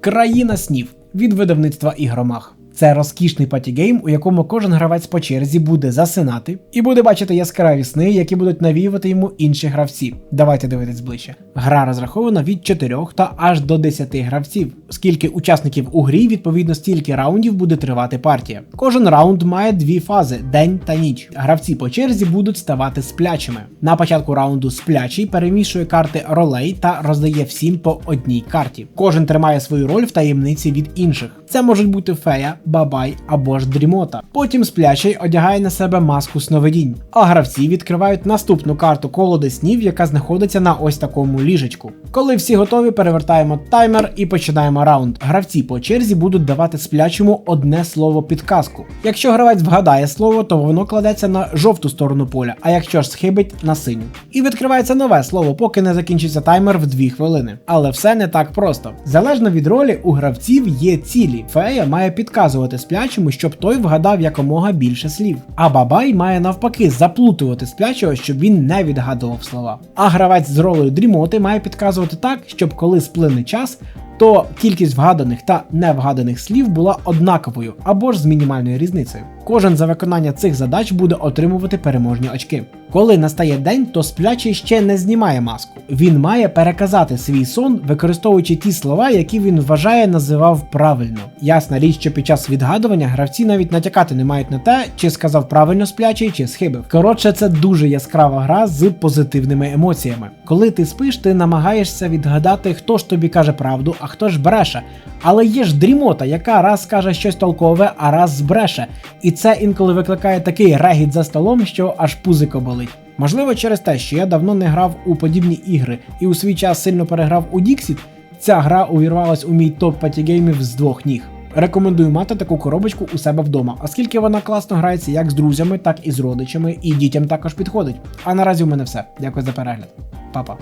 Країна снів від видавництва ігромах. Це розкішний патігейм, у якому кожен гравець по черзі буде засинати і буде бачити яскраві сни, які будуть навіювати йому інші гравці. Давайте дивитись ближче. Гра розрахована від 4 та аж до 10 гравців. Скільки учасників у грі, відповідно стільки раундів буде тривати партія. Кожен раунд має дві фази день та ніч. Гравці по черзі будуть ставати сплячими. На початку раунду сплячий перемішує карти ролей та роздає всім по одній карті. Кожен тримає свою роль в таємниці від інших. Це можуть бути фея, бабай або ж дрімота. Потім сплячий одягає на себе маску сновидінь, а гравці відкривають наступну карту колоди снів, яка знаходиться на ось такому ліжечку. Коли всі готові, перевертаємо таймер і починаємо раунд. Гравці по черзі будуть давати сплячому одне слово підказку. Якщо гравець вгадає слово, то воно кладеться на жовту сторону поля, а якщо ж схибить на синю. І відкривається нове слово, поки не закінчиться таймер в 2 хвилини. Але все не так просто. Залежно від ролі, у гравців є цілі. Фея має підказувати сплячому, щоб той вгадав якомога більше слів. А бабай має навпаки заплутувати сплячого, щоб він не відгадував слова. А гравець з ролею дрімоти має підказувати так, щоб коли сплине час, то кількість вгаданих та невгаданих слів була однаковою або ж з мінімальною різницею. Кожен за виконання цих задач буде отримувати переможні очки. Коли настає день, то сплячий ще не знімає маску. Він має переказати свій сон, використовуючи ті слова, які він вважає називав правильно. Ясна річ, що під час відгадування гравці навіть натякати не мають на те, чи сказав правильно сплячий, чи схибив. Коротше, це дуже яскрава гра з позитивними емоціями. Коли ти спиш, ти намагаєшся відгадати, хто ж тобі каже правду, а хто ж бреше. Але є ж дрімота, яка раз каже щось толкове, а раз збреше. І це інколи викликає такий регіт за столом, що аж пузико болить. Можливо, через те, що я давно не грав у подібні ігри і у свій час сильно переграв у Dixit, ця гра увірвалась у мій топ патігеймів з двох ніг. Рекомендую мати таку коробочку у себе вдома, оскільки вона класно грається як з друзями, так і з родичами, і дітям також підходить. А наразі у мене все. Дякую за перегляд. Па-па.